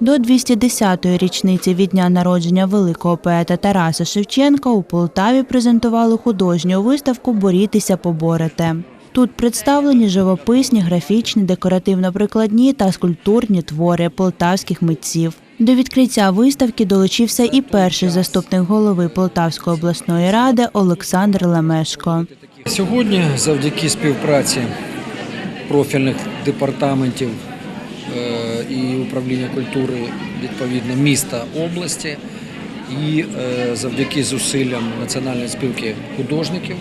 До 210-ї річниці від дня народження великого поета Тараса Шевченка у Полтаві презентували художню виставку Борітися поборете. Тут представлені живописні, графічні, декоративно-прикладні та скульптурні твори полтавських митців. До відкриття виставки долучився і перший заступник голови Полтавської обласної ради Олександр Лемешко. Сьогодні, завдяки співпраці профільних департаментів і управління культури відповідно міста області, і е, завдяки зусиллям Національної спілки художників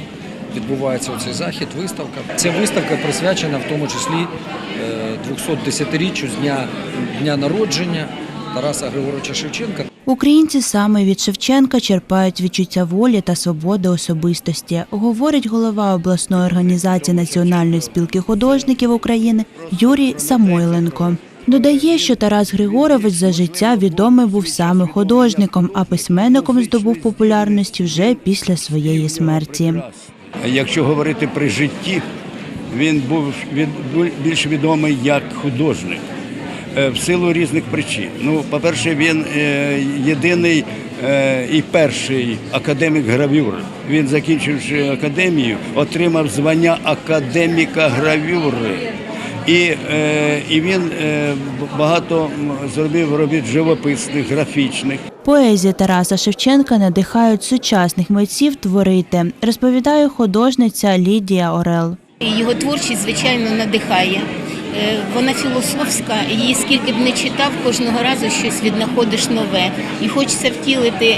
відбувається цей захід, виставка. Ця виставка присвячена в тому числі е, 210-річчю з дня, дня народження Тараса Григоровича Шевченка. Українці саме від Шевченка черпають відчуття волі та свободи особистості, говорить голова обласної організації Національної спілки художників України Юрій Самойленко. Додає, що Тарас Григорович за життя відомий був саме художником, а письменником здобув популярності вже після своєї смерті. Якщо говорити при житті, він був більш відомий як художник е, в силу різних причин. Ну, по-перше, він е, єдиний е, і перший академік гравюри. Він, закінчивши академію, отримав звання академіка гравюри. І, е, і він е, багато зробив робіт живописних, графічних. Поезія Тараса Шевченка надихають сучасних митців творити, розповідає художниця Лідія Орел. Його творчість, звичайно, надихає. Е, Вона філософська, її скільки б не читав, кожного разу щось віднаходиш нове. І хочеться втілити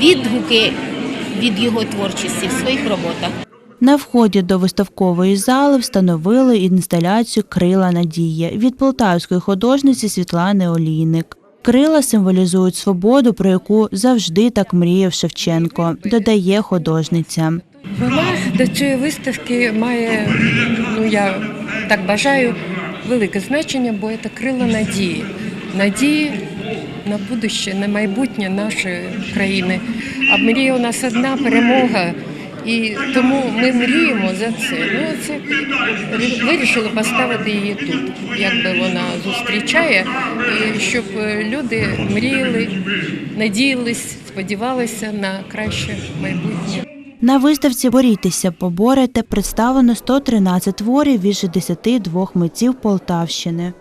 відгуки від його творчості в своїх роботах. На вході до виставкової зали встановили інсталяцію Крила надії від полтавської художниці Світлани Олійник. Крила символізують свободу, про яку завжди так мріяв Шевченко, додає художниця. Вона до цієї виставки має, ну я так бажаю, велике значення, бо це крила надії. Надії на будуще, на майбутнє нашої країни. А мрія у нас одна перемога. І тому ми мріємо за це. Ну, це вирішили поставити її тут, якби вона зустрічає, щоб люди мріяли, надіялись, сподівалися на краще майбутнє. На виставці Борітеся, поборете представлено 113 творів від 62 митців Полтавщини.